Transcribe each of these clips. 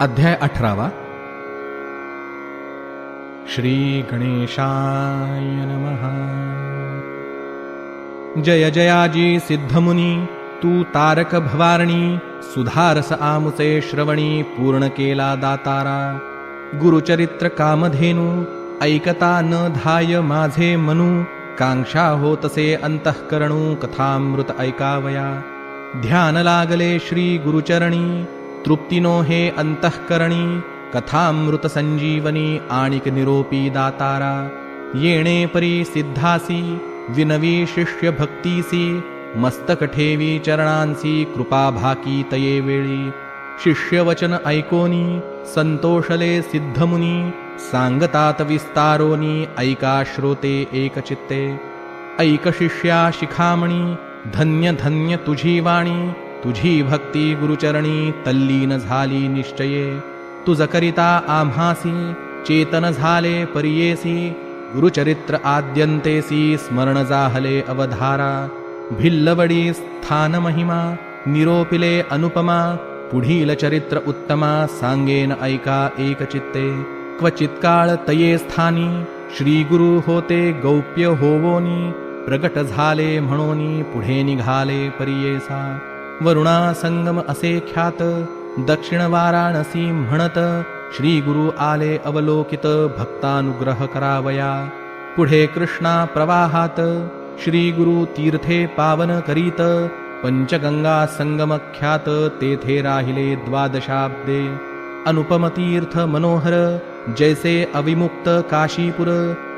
अध्याय अठरावा. श्री गणेशाय नमः. जय जयाजी सिद्धमुनी तू तारक भवारणी सुधारस आमुचे श्रवणी पूर्ण केला दातारा. गुरुचरित्र कामधेनु ऐकता न धाय माझे मनू कांक्षा होतसे अंतःकरणू कथामृत ऐकावया. ध्यान लागले श्री गुरुचरणी तृप्तिनो हे अंतःकरणी कथामृत संजीवनी आणिक निरोपी दातारा येणे परी सिद्धासी विनवी शिष्य भक्तीसी मस्तक ठेवी चरणांसी कृपा भाकी तये वेळी। शिष्यवचन ऐकोनी संतोषले सिद्धमुनी सांगतात विस्तारोनी ऐका श्रोते एकचित्ते। ऐक शिष्या शिखामणी धन्य धन्य तुझी वाणी तुझी भक्ती गुरुचरणी तल्लीन झाली निश्चये. तुझ करिता आम्हासी चेतन झाले परियेसी. गुरुचरित्र आद्यंतेसी स्मरण जाहले अवधारा. भिल्लवडी स्थान महिमा निरोपिले अनुपमा. पुढील चरित्र उत्तमा सांगेन ऐका एकचित्ते. क्वचित काळ तये स्थानी श्री गुरु होते गौप्य होवोनी. प्रगट झाले म्हणोनी पुढे निघाले परियेसा. वरुणा संगम असे ख्यात. दक्षिण वाराणसी म्हणत श्री गुरु आले अवलोकित भक्तानुग्रह करावया. पुढे कृष्णा प्रवाहात श्री गुरु तीर्थे पावन करीत. पंचगंगा संगम ख्यात तेथे राहिले द्वादशाब्दे. अनुपम तीर्थ मनोहर जैसे अविमुक्त काशीपुर.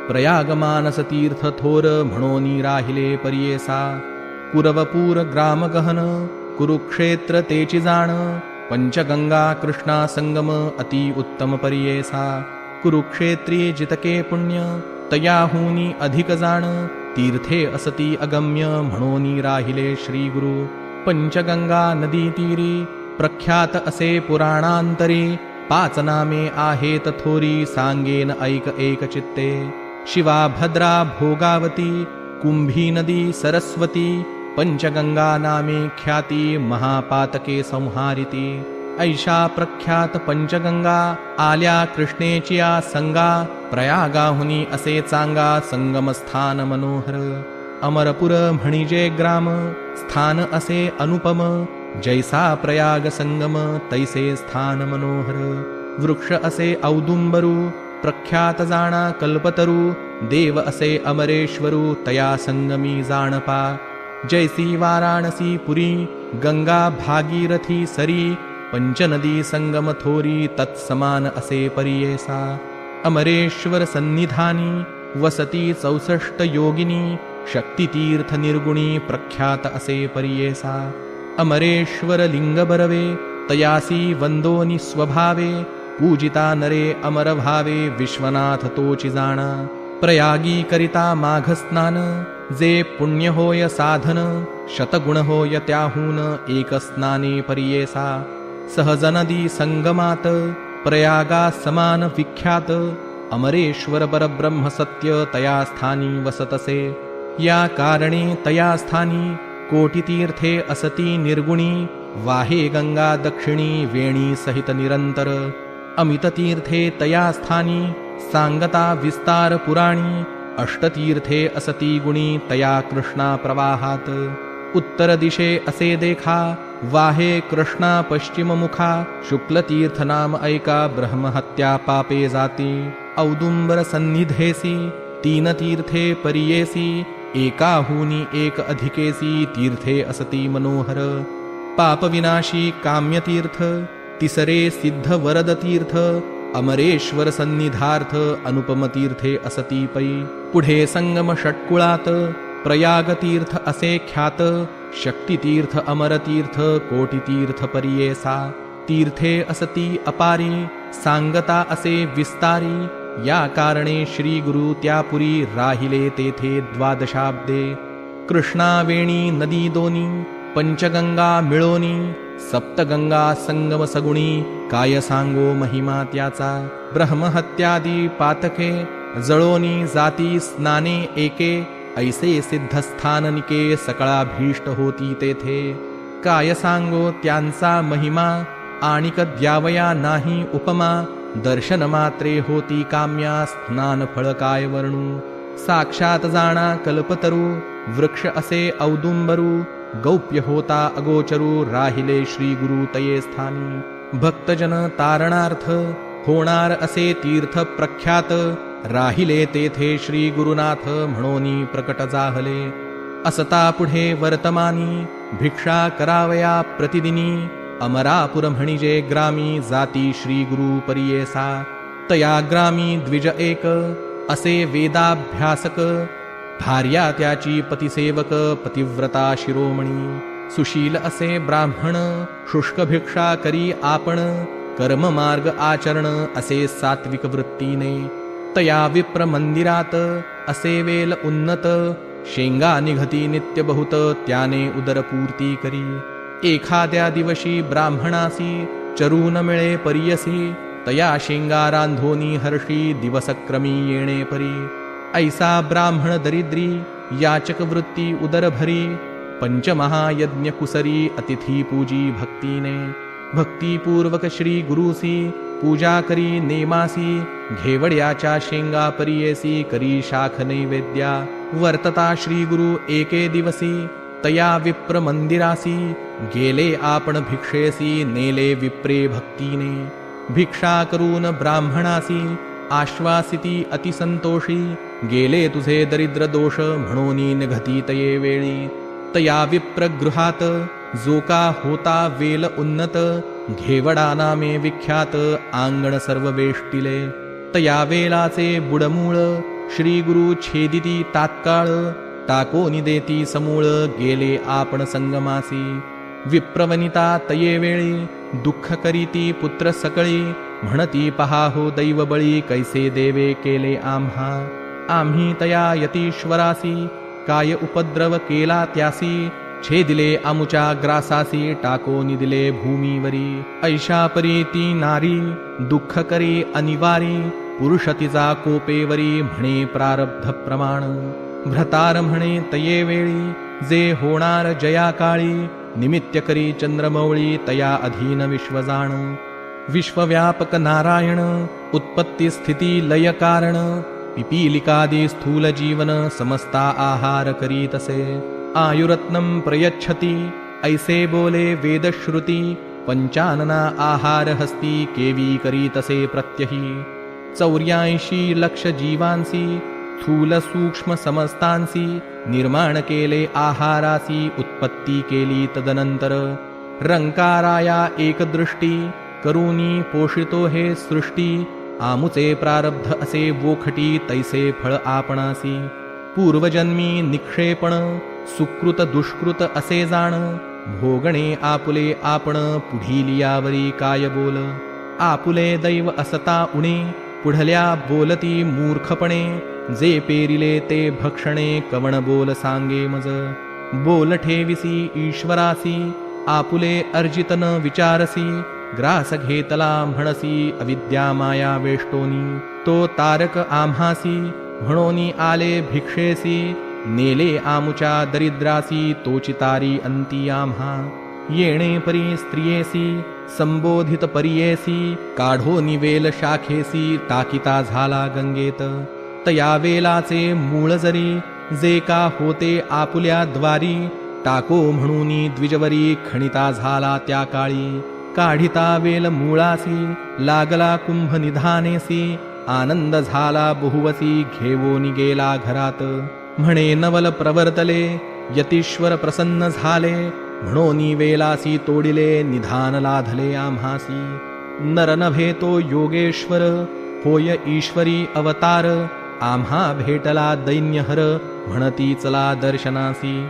प्रयाग मानस तीर्थ थोर म्हणोनी राहिले परियेसा. कुरवपूर ग्राम गहन कुरुक्षेत्र तेची जाण पंचगंगा कृष्णा संगम अति उत्तम परियेसा कुरुक्षेत्री जितके पुण्य तयाहुनी अधिक जाण तीर्थे असती अगम्य म्हणोनी राहिले श्री गुरु पंचगंगा नदी तीरी प्रख्यात असे पुराणांतरी पाच नामे आहेत थोरी सांगेन ऐक एक चित्ते शिवा भद्रा भोगावती कुंभी नदी सरस्वती पंचगंगा नामे ख्याती महापातके संहारिती। ऐशा प्रख्यात पंचगंगा आल्या कृष्णेचिया संगा प्रयागाहुनी असे चांगा संगमस्थान मनोहर। अमरपुर म्हणजे ग्राम स्थान असे अनुपम। जैसा प्रयाग संगम तैसे स्थान मनोहर। वृक्ष असे औदुंबरू प्रख्यात जाणा कल्पतरू। देव असे अमरेश्वरू तया संगमी जाणपा। जैसी वाराणसी पुरी गंगा भागीरथी सरी पंचनदी संगम थोरी तत्समान असे परियेसा अमरेश्वर सन्निधानी वसती चौसष्ट योगिनी शक्तितीर्थ निर्गुणी प्रख्यात असे परियेसा अमरेश्वर लिंग बरवे तयासी वंदोनी स्वभावे पूजिता नरे अमर भावे विश्वनाथ तोची जाणा प्रयागी करिता माघ स्नान जे पुण्य होय साधन शतगुण होय त्याहून एक स्नाने परियेसा सहजनदी संगमात प्रयागा समान विख्यात अमरेश्वर परब्रह्म सत्य तया स्थानी वसतसे। या कारणे तया स्थानी कोटितीर्थे असती निर्गुणी वाहे गंगा दक्षिणी वेणी सहित निरंतर। अमित तीर्थे तया स्थानी सांगता विस्तार पुराणी अष्टतीर्थे असती गुणी तया कृष्णा प्रवाहात। उत्तर दिशे असे देखा वाहे कृष्णा पश्चिम मुखा शुक्ल तीर्थ नाम ऐका ब्रह्महत्या पापे जाती। औदुंबर सन्निधेसी तीन तीर्थे परियेसी एकाहुनी एक अधिकेसी तीर्थे असती मनोहर। पापविनाशी काम्यतीर्थ तिसरे सिद्ध वरद तीर्थ अमरेश्वर सन्निधार्थ अनुपमतीर्थे असती पै। पुढे संगम षटकुळात प्रयागतीर्थ असे ख्यात शक्तितीर्थ अमरतीर्थ कोटितीर्थ परियेसा। तीर्थे असती अपारी सांगता असे विस्तारी। या कारणे श्री गुरु त्यापुरी राहिले तेथे द्वादशाब्दे। कृष्णावेणी नदी दोनी पंचगंगा मिळोनी सप्तगंगा संगम सगुणी। काय सांगो महिमा त्याचा ब्रह्महत्यादी पातके जळोनी जाती स्नाने एके ऐसे सिद्धस्थाननिके सकळा भीष्ट होती तेथे. काय सांगो त्यांचा महिमा आणिक द्यावया नाही उपमा दर्शन मात्रे होती काम्या स्नान फळ काय वर्णू. साक्षात जाणा कल्पतरू वृक्ष असे औदुंबरू गौप्य होता अगोचरू राहिले श्री गुरु तये स्थानी. भक्तजन तारणार्थ होणार असे तीर्थ प्रख्यात राहिले तेथे श्री गुरुनाथ म्हणोनी प्रकट जाहले. असता पुढे वर्तमानी भिक्षा करावया प्रतिदिनी अमरापुर म्हणजे ग्रामी जाती श्री गुरु परियेसा. तया ग्रामी द्विज एक असे वेदाभ्यासक भार्या त्याची पतिसेवक पतिव्रता शिरोमणी. सुशील असे ब्राह्मण शुष्क भिक्षा करी आपण कर्म मार्ग आचरण असे सात्विक वृत्तीने. तया विप्र मंदिरात असे वेल उन्नत शेंगा निघती नित्य बहुत त्याने उदरपूर्ती करी. एखाद्या दिवशी ब्राह्मणासी चरून मिळे परियसी तया शेंगा रांधोनी हर्षी दिवसक्रमी येणे परी. ऐसा ब्राह्मण दरिद्री याचक वृत्ती उदरभरी भरी पंचमहायज्ञ कुसरी अतिथी पूजी भक्तीने। भक्तीपूर्वक श्री गुरुसी पूजा करी नेमासी घेवड्याच्या शेंगा परियेसी करी शाख नैवेद्या। वर्तता श्री गुरु एके दिवसी तया विप्र मंदिरासी गेले आपण भिक्षेसी नेले विप्रे भक्तीने। भिक्षा करून ब्राह्मणासी आश्वासिती अतिसंतोषी गेले तुझे दरिद्र दोष म्हणून निघती तये वेळी। तया विप्रगृहात जो का होता वेल उन्नत घेवडा नामे विख्यात आंगण सर्व वेष्टिले तया वेलाचे बुडमूळ श्री गुरु छेदिती तात्काळ टाकोनी देती समूळ गेले आपण संगमासी। विप्रवनिता तये वेळी दुःख करीती पुत्र सकळी म्हणती पहा हो दैव बळी कैसे देवे केले आम्हा। आम्ही तया यतीश्वरासी काय उपद्रव केला त्यासी? छेदिले आमुच्या ग्रासासी टाकोनी दिले भूमीवरी। ऐशा परी ती नारी दुःख करी अनिवारी। पुरुष तिचा कोपेवरी म्हणे प्रारब्ध प्रमाण। भ्रतार म्हणे तये वेळी जे होणार जया काळी। निमित्य करी चंद्रमौळी तया अधीन विश्वजाण। विश्वव्यापक नारायण उत्पत्ती स्थिती लय कारण। पिपीलिकादि स्थूलजीवन समस्ता आहार करीतसे। आयुरत्नं प्रयच्छति ऐसे बोले वेदश्रुति पञ्चानना आहारहस्ति केवी करीतसे प्रत्ययि चौर्यांशि लक्षजीवांसि स्थूलसूक्ष्मसमस्तांसि निर्माणकेले आहारासि उत्पत्ति केलि तदनन्तर। रङ्काराया एकदृष्टि करुणी पोषितो हे सृष्टिः आमुचे प्रारब्ध असे वोखटी तैसे फळ आपणासी. पूर्वजन्मी निक्षेपण सुकृत दुष्कृत असे जाण भोगणे आपुले आपण पुढीलियावरी काय बोल. आपुले दैव असता उणे पुढल्या बोलती मूर्खपणे जे पेरिले ते भक्षणे कवण बोल सांगे मज. बोल ठेविसी ईश्वरासी आपुले अर्जितन विचारसी ग्रास घेतला म्हणसी अविद्या माया वेष्टोनी तो तारक आम्हासी म्हणोनी आले भिक्षेसी नेले आमुच्या दरिद्रासी तोचितारी अंती आम्हा येणे परी स्त्रियेसी संबोधित परियेसी काढो निवेल शाखेसी टाकिता झाला गंगेत। तया वेलाचे मूळ जरी जे का होते आपुल्या द्वारी टाको म्हणून द्विजवरी खणिता झाला त्या काळी। काढिता वेल मुळासी लागला कुंभ निधानेसी आनंद झाला बहुवसी घेवोनी गेला घरात. म्हणे नवल प्रवर्तले यतीश्वर प्रसन्न झाले म्हणोनी वेलासी तोडिले निधान लाधले आम्हासी. नर नभे तो योगेश्वर होय ईश्वरी अवतार आम्हा भेटला दैन्यहर म्हणती चला दर्शनासी.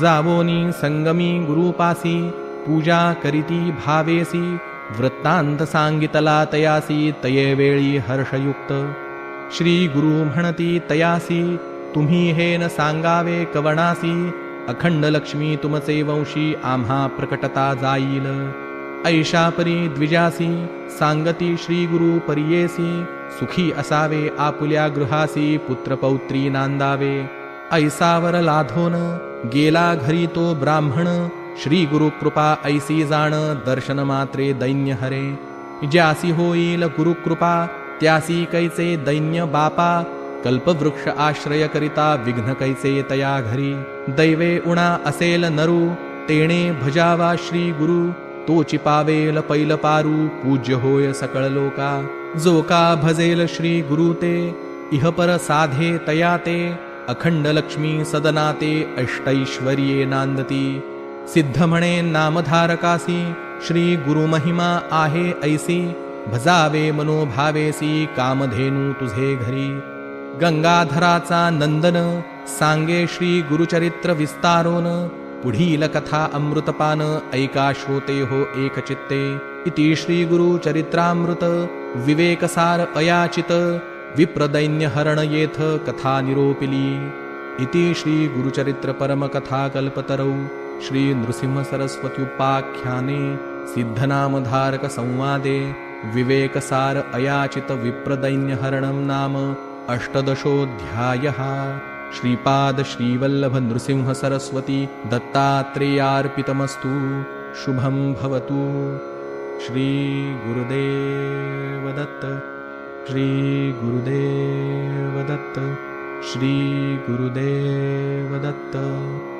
जावोनी संगमी गुरुपासी पूजा करीती भावेसी वृत्तांत सांगितला तयासी तये वेळी हर्षयुक्त श्री गुरु म्हणती तयासी तुम्ही हे न सांगावे कवणासी अखंड लक्ष्मी तुमचे वंशी आम्हा प्रकटता जाईल ऐशापरी द्विजासी सांगती श्री गुरु परियेसी सुखी असावे आपुल्या गृहासी पुत्रपौत्री नांदावे ऐसावर लाधोन गेला घरी तो ब्राह्मण श्री गुरु कृपा ऐसी जाण दर्शन मात्रे दैन्य हरे। ज्यासी होईल गुरु कृपा त्यासी कैचे दैन्य बापा। कल्पवृक्ष आश्रय करिता विघ्न कैचे तया घरी। दैवे उणा असेल नरू तेणे भजावा श्री गुरु तो चिपावेल पैल पारू पूज्य होय सकळ लोका। जो का भजेल श्री गुरु ते इहपर साधे तया ते। अखंड लक्ष्मी सदनाते अष्टैश्वर्ये नांदती। सिद्ध म्हणे नामधारकासी श्री गुरुमहिमा आहे ऐसी भजावे मनोभावेसी कामधेनू तुझे घरी। गंगाधराचा नंदन सांगे श्री गुरुचरित्र विस्तारोन पुढील कथा अमृतपान ऐका श्रोते हो एकचित्ते। इति श्री गुरुचरित्रामृत विवेकसार अयाचित विप्रदैन्य हरण येथ कथा निरोपिली इति श्री गुरुचरित्र परमकथा कल्पतरौ श्रीनृसिंहसरस्वत्युपाख्याने सिद्धनामधारकसंवादे विवेकसार अयाचितविप्रदैन्यहरणं नाम अष्टदशोऽध्यायः। श्रीपादश्रीवल्लभनृसिंहसरस्वती दत्तात्रेयार्पितमस्तु। शुभं भवतु। श्रीगुरुदेवदत्त। श्रीगुरुदेवदत्त। श्रीगुरुदेवदत्त।